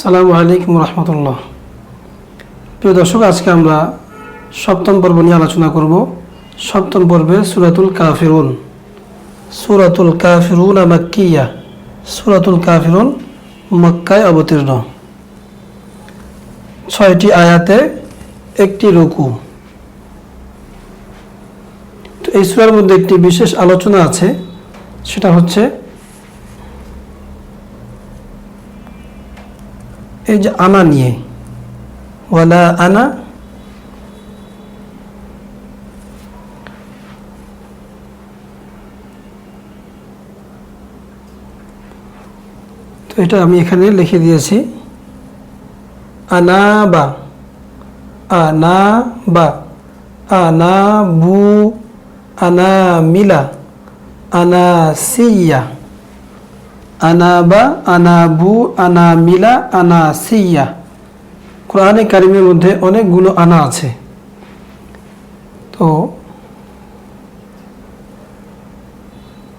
সালামু আলাইকুম রহমতুল্লাহ। প্রিয় দর্শক, আজকে আমরা সপ্তম পর্ব নিয়ে আলোচনা করব। সপ্তম পর্বে সুরাতুল কাফিরুন। সুরাতুল কাফিরুন মাক্কিয়া। সুরাতুল কাফিরুন মক্কায় অবতীর্ণ। ছয়টি আয়াতে একটি রুকু। তো এই সুরার মধ্যে একটি বিশেষ আলোচনা আছে, সেটা হচ্ছে এই আনা নিয়ে। ওয়ালা আনা তো এটা আমি এখানে লিখে দিয়েছি। আনা বা আনা বা আনা বু আনা মিলা আনা সিয়া আনাবা আনাবু আনা মিলা আনা সিয়া কোরআনে কারিমের মধ্যে অনেকগুলো আনা আছে। তো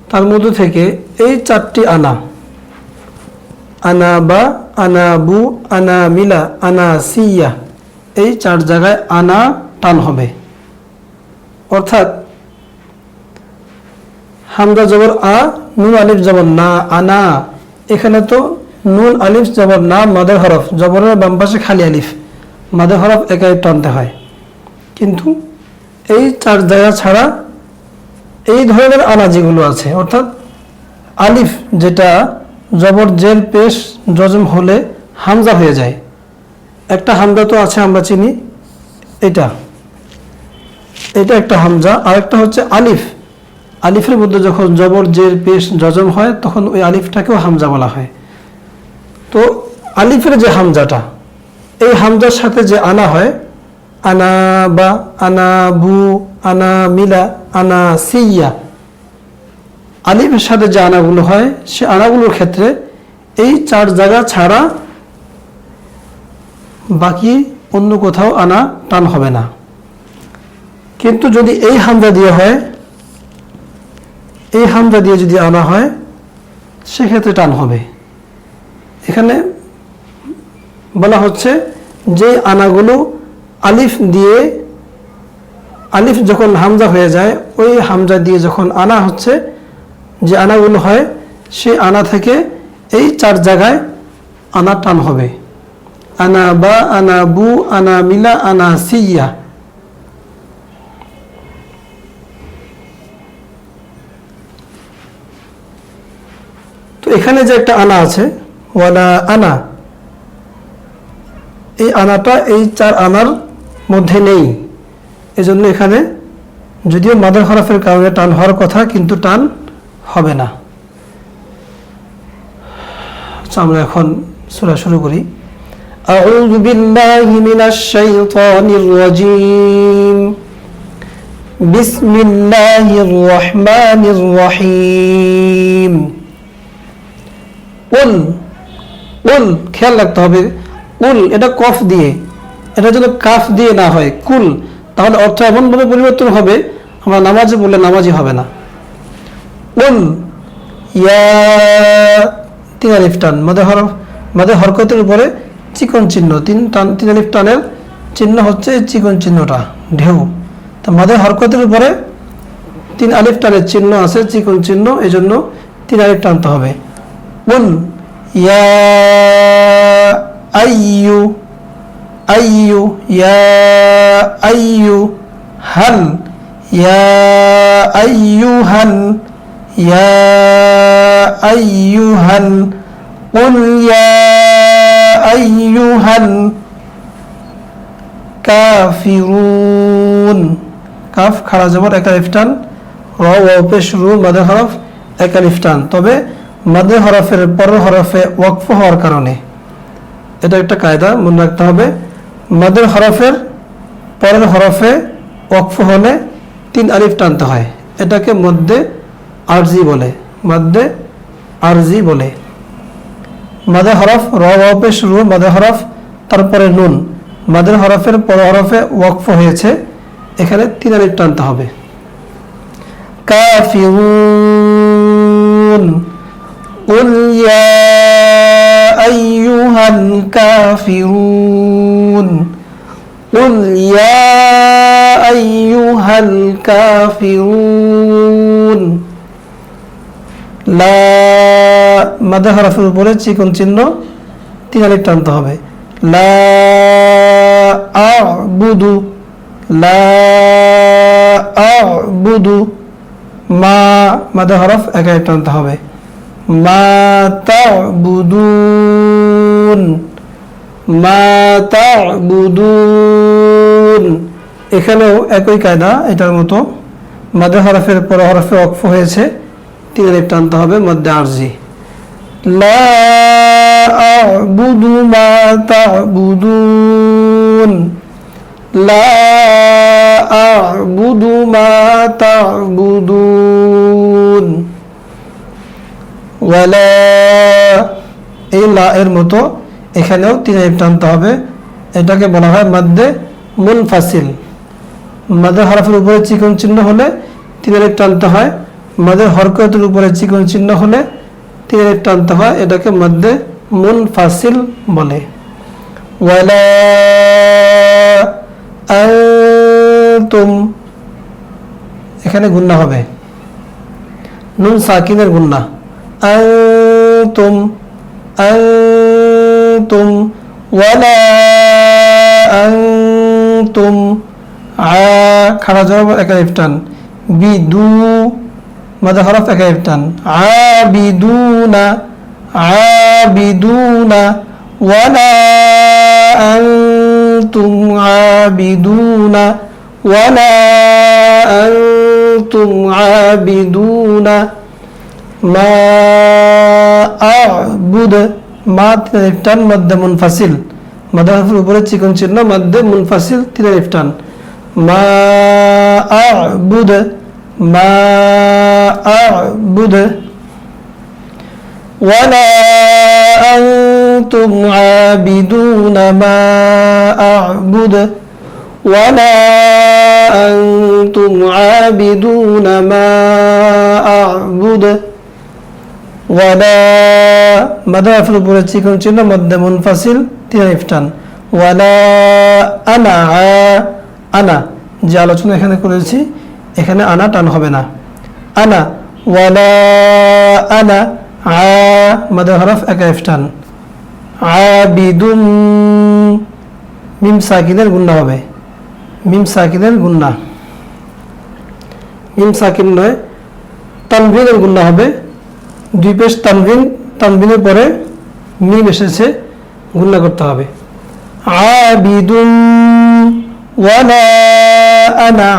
তার মধ্যে থেকে এই চারটি আনা। আনাবা, আনাবু আনা মিলা আনা সিয়া এই চার জায়গায় আনা টান হবে। অর্থাৎ হামদা জবর আ, নুন আলিফ জবর না আনা এখানে তো নুন আলিফ জবর না, মাদের হরফ। জবরের বাম পাশে খালি আলিফ। মাদের হরফ একাই টানতে হয়। কিন্তু এই চার জায়গা ছাড়া এই ধরনের আনা যেগুলো আছে। অর্থাৎ আলিফ যেটা জবর জের পেশ জজম হলে হামজা হয়ে যায়। একটা হামজা তো আছে, আমরা চিনি এটা। এটা একটা হামজা। আর একটা হচ্ছে আলিফ। আলিফের মধ্যে যখন জবর জের পেশ জজম হয়, তখন ওই আলিফটাকেও হামজা বলা হয়। তো আলিফের যে হামজাটা, এই হামজার সাথে যে আনা হয়, আনা বা, আনা বু, আনা মিলা, আনা সিয়া, আলিফের সাথে যে আনাগুলো হয়, সে আনাগুলোর ক্ষেত্রে এই চার জায়গা ছাড়া বাকি অন্য কোথাও আনা টান হবে না। কিন্তু যদি এই হামজা দিয়ে হয় এই হামজা দিয়ে যদি আনা হয়, সেক্ষেত্রে টান হবে। এখানে বলা হচ্ছে যে আনাগুলো আলিফ দিয়ে, আলিফ যখন হামজা হয়ে যায়, ওই হামজা দিয়ে যখন আনা হচ্ছে, যে আনাগুলো হয়, সেই আনা থেকে এই চার জায়গায় আনা টান হবে। আনা বা, আনা বু, আনা মিলা, আনা সিয়া এখানে যে একটা আনা আছে ওয়ালা আনা এই আনাটা এই চার আনার মধ্যে নেই এজন্য এখানে যদিও মাদার হরফের কারণে টান হওয়ার কথা কিন্তু টান হবে না আচ্ছা আমরা এখন সুরা শুরু করি أعوذ بالله من الشيطان الرجيم بسم الله الرحمن الرحيم উল উল খেয়াল রাখতে হবে। উল, এটা কফ দিয়ে। এটা যদি কাফ দিয়ে না হয়, কুল। তাহলে অর্থ এমনভাবে পরিবর্তন হবে, আমরা নামাজে বললে নামাজই হবে না। উল ইয়া, তিন আলিফ টান, মাদে হর, মাদে হরকতের উপরে চিকন চিহ্ন। তিন টান, তিন আলিফ টানের চিহ্ন হচ্ছে এই চিকন চিহ্নটা, ঢেউ। তা মাদে হরকতের উপরে তিন আলিফ টানের চিহ্ন আছে, চিকন চিহ্ন এই জন্য তিন আলিফ টানতে হবে। قل يا أي أي يا أي هل يا أيها يا أيها قل يا أيها الكافرون কাফ খাড়া জবর একা ইফটান র ও পেশ রু মাদে হরফ একা ইফটান তবে মাদে হরফের পরের হরফে ওয়াকফ হওয়ার কারণে। এটা একটা কায়দা, মনে রাখতে হবে। মাদের হরফের পরের হরফে ওয়াকফ হলে তিন আলিফ টানতে হয়। এটাকে মধ্যে আরজি বলে। মধ্যে আরজি বলে। মাদে হরফ, র ওয়াপে শুরু, মাদে হরফ, তারপরে নুন। মাদের হরফের পর হরফে ওয়াকফ হয়েছে। এখানে তিন আলিফ টানতে হবে। কাফিরুন قل يا أيها الكافرون قل يا أيها الكافرون লা মাদা হরফের উপরে চিকন চিহ্ন তিন আলিফ টানতে হবে লা আবুদু লা আবুদু মা মাদা হরফ এক আলিফ টানতে হবে মা তাবুদুন মা তাবুদুন। এখানেও একই কায়দা, এটার মতো। মাদা হরফের পর হরফে অক্ফ হয়েছে, তিন আলিফ টানতে হবে মধ্যে আরজি। লা আ'বুদু মা তা'বুদুন। লা আ'বুদু মা তা'বুদুন। ওয়ালা এই লা এর মতো এখানেও তিন আলিফ টানতে হবে। এটাকে বলা হয় মধ্যে মুনফাসিল। মাদের হরফের উপরে চিকন চিহ্ন হলে তিন আলিফ টানতে হয়। মাদের হরকতের উপরে চিকন চিহ্ন হলে তিন আলিফ টানতে হয়। এটাকে মধ্যে মুনফাসিল বলে। ওয়ালা আনতুম। এখানে গুন্না হবে। নুন সাকিনের গুন্না। আনতুম আনতুম ওয়ালা আনতুম আ খাড়া জবাব একালিফ টান বিদু মাদা হরফ একালিফ টান আবিদুনা আবিদুনা ওয়ালা আনতুম আবিদুনা ওয়ালা আনতুম আবিদুনা মা আবুদ মা টান মধ্যে মুনফাসিল মাদারফের উপরে চিকন চিহ্ন মধ্যে মুনফাসিল তিনের ইফটান মা আবুদ মা আবুদ ولا أنتم عابدون ما أعبد ولا أنتم عابدون ما أعبد ওয়ালা মাদা ফেল উপরে চিকন চিহ্ন, মধ্যে মুনফাসিল, তিন ইফটান ওয়ালা আনা আনা, যে আলোচনা এখানে করেছি, এখানে আনা টান হবে না। আনা ওয়ালা আনা, আ মাদা হরফ, একা ইফটান আবিদুম মিম সাকিনের গুন্না হবে। মিম সাকিনের গুন্না। মিম সাকিন নয় তানভিনের গুন্না হবে। দুই পেশ তানবিন তানবিনের পরে মিম এসেছে গুন্না করতে হবে। আবিদুন ওয়ালা আনা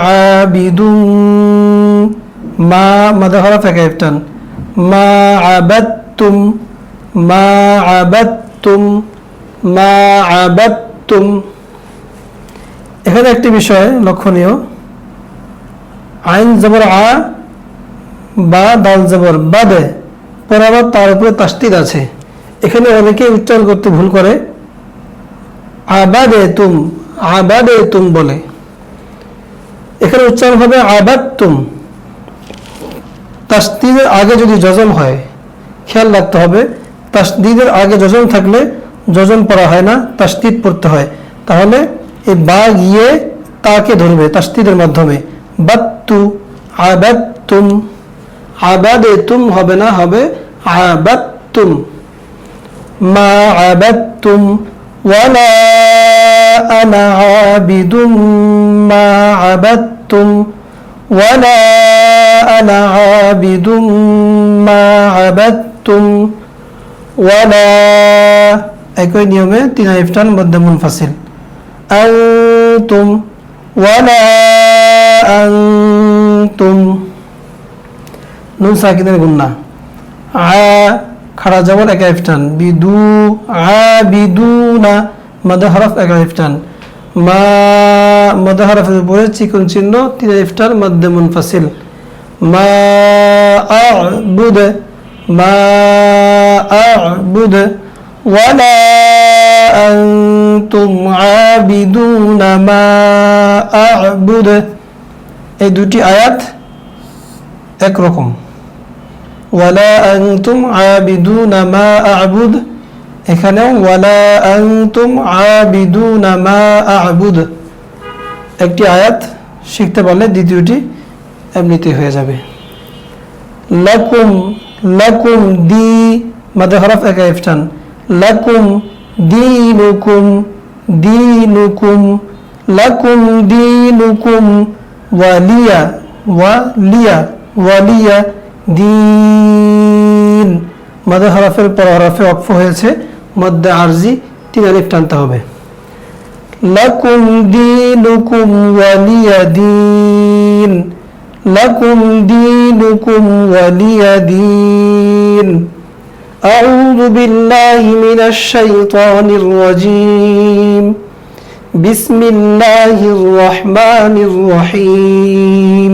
আবিদুন। মা মাদা হরফ একা ইফটান মা আবাদতুম মা আবাদতুম মা আবাদতুম। এখানে একটি বিষয় লক্ষণীয়। আইন জবর আ, বা দাল জবর বাদে। পরে আবার তার উপরে তাস্তিদ আছে। এখানে অনেকে উচ্চারণ করতে ভুল করে। আবাদে তুম আবাদে তুম বলে। এখানে উচ্চারণ হবে আবাদ তুম তাস্তিদের আগে যদি যজম হয়, খেয়াল রাখতে হবে, তাসদিদের আগে যজম থাকলে যজম পড়া হয় না তাস্তিদ পড়তে হয়। তাহলে এই বা গিয়ে তাকে ধরবে তাস্তিদের মাধ্যমে। বাত্তু আবাত্তুম আবাদে তুম হবে না হবে আবাত্তুম মা আবাত্তুম ওয়ালা আনা আবিদুম মা আবাত্তুম ولا أنا عابد ما عبدتم ولا একই নিয়মে তিন আলিফটান মধ্যে মুনফাসিল আনতুম ওয়ালা আনতুম নুন সাকিনের গুন্না। আ, খাড়া জবর এক আলিফটান বিদু, আ, বিদুনা মাদা হরফ এক আলিফটান মা মাদা হরফের উপরে চিকন চিহ্ন তিন আলিফটার মধ্যে মুনফাসিল। মা আ'বুদ মা আ'বুদ ওয়ালা আনতুম আবিদুনা মা আ'বুদ। এই দুটি আয়াত একরকম ওয়ালা আনতুম আবিদুনা মা আ'বুদ। এখানেও ওয়ালা আনতুম আবিদুনা মা আবুদ। একটি আয়াত শিখতে পারলে দ্বিতীয়টি এমনিতেই হয়ে যাবে। লাকুম লাকুম দি, মাদে হরফ একা ইফটান লাকুম দিনুকুম দিনুকুম, লাকুম দিনুকুম, ওয়ালিয়া ওয়ালিয়া ওয়ালিয়া। দিন মাদে হরফের পর হরফে অক্ফ হয়েছে মধ্যে আরজি তিন আলিফ টানতে হবে লাকুম দিনুকুম ওয়ালিয়া দিন لكم دينكم ولي دين أعوذ بالله من الشيطان الرجيم بسم الله الرحمن الرحيم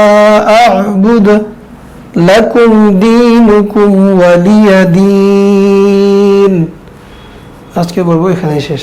أعبد لكم دينكم ولي دين আজকে বলবো এখানেই শেষ